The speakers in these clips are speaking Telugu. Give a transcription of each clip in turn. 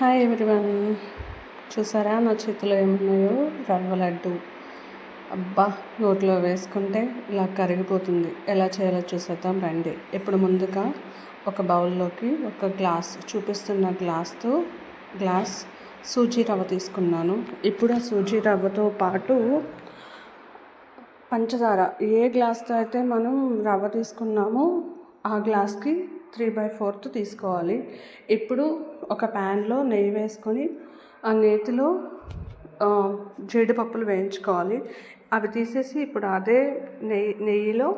Hi everyone. చూసారా నా చేతిలో ఏమున్నాయో? రవ్వ లడ్డు. అబ్బా నోట్లో వేసుకుంటే ఇలా కరిగిపోతుంది. ఎలా చేయాలో చూసేద్దాం రండి. ఇప్పుడు ముందుగా ఒక బౌల్లోకి ఒక గ్లాస్ చూపిస్తున్న గ్లాస్తో గ్లాస్ సూజీ రవ్వ తీసుకున్నాను. ఇప్పుడు ఆ సూజీ రవ్వతో పాటు పంచదార. ఏ గ్లాస్తో అయితే మనం రవ్వ తీసుకున్నామో ఆ గ్లాస్కి త్రీ బై ఫోర్త్ తీసుకోవాలి. ఇప్పుడు ఒక ప్యాన్లో నెయ్యి వేసుకొని ఆ నేతిలో జీడిపప్పులు వేయించుకోవాలి. అవి తీసేసి ఇప్పుడు అదే నెయ్యి నెయ్యిలో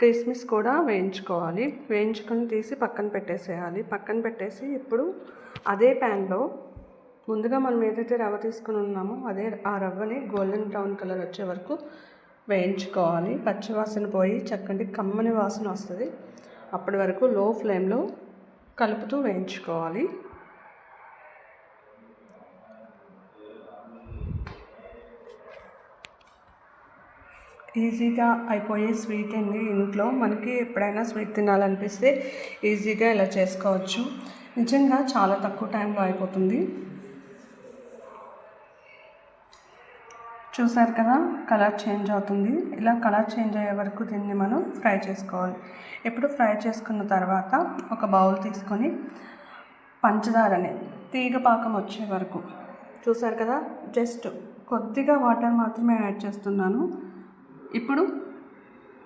కిస్మిస్ కూడా వేయించుకోవాలి. వేయించుకొని తీసి పక్కన పెట్టేసేయాలి. పక్కన పెట్టేసి ఇప్పుడు అదే ప్యాన్లో ముందుగా మనం ఏదైతే రవ్వ తీసుకుని ఉన్నామో అదే ఆ రవ్వని గోల్డెన్ బ్రౌన్ కలర్ వచ్చే వరకు వేయించుకోవాలి. పచ్చివాసన పోయి చక్కటి కమ్మని వాసన వస్తుంది. అప్పటి వరకు లో ఫ్లేమ్లో కలుపుతూ వేయించుకోవాలి. ఈజీగా అయిపోయే స్వీట్ అండి ఇంట్లో. మనకి ఎప్పుడైనా స్వీట్ తినాలనిపిస్తే ఈజీగా ఇలా చేసుకోవచ్చు. నిజంగా చాలా తక్కువ టైంలో అయిపోతుంది. చూసారు కదా? కలర్ చేంజ్ అవుతుంది. ఇలా కలర్ చేంజ్ అయ్యే వరకు దీన్ని మనం ఫ్రై చేసుకోవాలి. ఇప్పుడు ఫ్రై చేసుకున్న తర్వాత ఒక బౌల్ తీసుకొని పంచదారని తీగ పాకం వచ్చే వరకు. చూసారు కదా? జస్ట్ కొద్దిగా వాటర్ మాత్రమే యాడ్ చేస్తున్నాను. ఇప్పుడు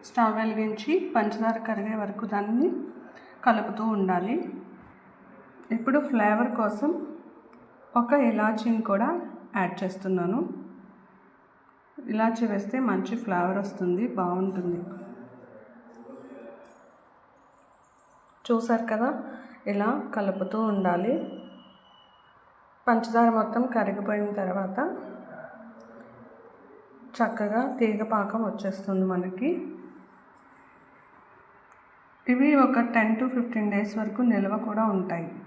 స్టవ్ వెలిగించి పంచదార కరిగే వరకు దాన్ని కలుపుతూ ఉండాలి. ఇప్పుడు ఫ్లేవర్ కోసం ఒక ఇలాచీని కూడా యాడ్ చేస్తున్నాను. ఇలాచి వేస్తే మంచి ఫ్లేవర్ వస్తుంది బాగుంటుంది. చూసారు కదా? ఇలా కలుపుతూ ఉండాలి. పంచదార మొత్తం కరిగిపోయిన తర్వాత చక్కగా తీగ పాకం వచ్చేస్తుంది మనకి. ఇవి ఒక టెన్ టు ఫిఫ్టీన్ డేస్ వరకు నిల్వ కూడా ఉంటాయి.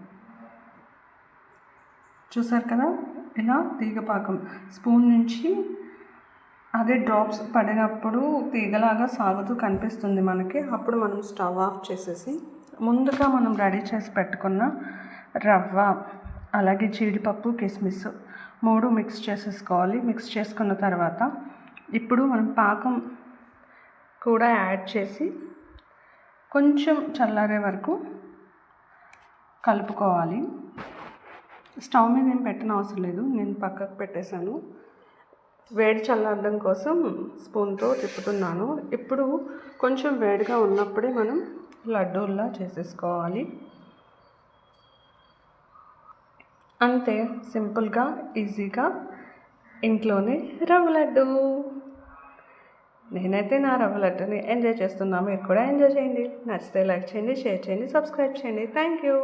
చూసారు కదా? ఇలా తీగపాకం స్పూన్ నుంచి అదే డ్రాప్స్ పడినప్పుడు తీగలాగా సాగుతూ కనిపిస్తుంది మనకి. అప్పుడు మనం స్టవ్ ఆఫ్ చేసేసి ముందుగా మనం రెడీ చేసి పెట్టుకున్న రవ్వ అలాగే జీడిపప్పు కిస్మిస్ మూడు మిక్స్ చేసేసుకోవాలి. మిక్స్ చేసుకున్న తర్వాత ఇప్పుడు మనం పాకం కూడా యాడ్ చేసి కొంచెం చల్లారే వరకు కలుపుకోవాలి. స్టవ్ మీద ఏం పెట్టిన అవసరం లేదు. నేను పక్కకు పెట్టేశాను. వేడి చల్లారడం కోసం స్పూన్తో తిప్పుతున్నాను. ఇప్పుడు కొంచెం వేడిగా ఉన్నప్పుడే మనం లడ్డూల్లా చేసేసుకోవాలి. అంతే సింపుల్గా ఈజీగా ఇంట్లోనే రవ్వ లడ్డు. నేనైతే నా రవ్వ లడ్డుని ఎంజాయ్ చేస్తున్నాము మీరు కూడా ఎంజాయ్ చేయండి. నచ్చితే లైక్ చేయండి షేర్ చేయండి సబ్స్క్రైబ్ చేయండి. Thank you.